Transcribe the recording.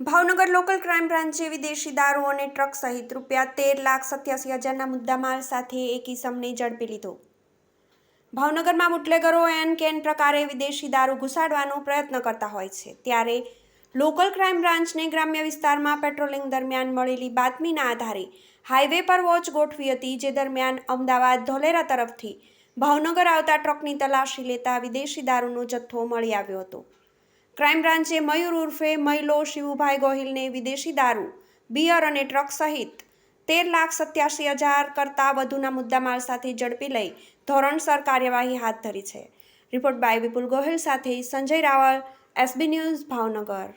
Bhavnagar local crime બ્રાન્ચે વિદેશી દારૂ અને ટ્રક સહિત રૂપિયા તેર લાખ સત્યાસી હજારના મુદ્દામાલ સાથે એક ઇસમને ઝડપી લીધો. ભાવનગરમાં બુટલેગરો એન કેન પ્રકારે વિદેશી દારૂ ઘુસાડવાનો પ્રયત્ન કરતા હોય છે. ત્યારે લોકલ ક્રાઇમ બ્રાન્ચને ગ્રામ્ય વિસ્તારમાં પેટ્રોલિંગ દરમિયાન મળેલી બાતમીના આધારે હાઈવે પર વોચ ગોઠવી હતી, જે દરમિયાન અમદાવાદ ધોલેરા તરફથી ભાવનગર આવતા ટ્રકની તલાશી લેતા વિદેશી દારૂનો જથ્થો મળી આવ્યો હતો. ક્રાઇમ બ્રાન્ચે મયુર ઉર્ફે મહિલો શિવુભાઈ ગોહિલને વિદેશી દારૂ, બિયર અને ટ્રક સહિત તેર લાખ સત્યાસી હજાર કરતાં વધુના મુદ્દામાલ સાથે ઝડપી લઈ ધોરણસર કાર્યવાહી હાથ ધરી છે. રિપોર્ટ બાય વિપુલ ગોહિલ સાથે સંજય રાવલ, એસબી ન્યૂઝ ભાવનગર.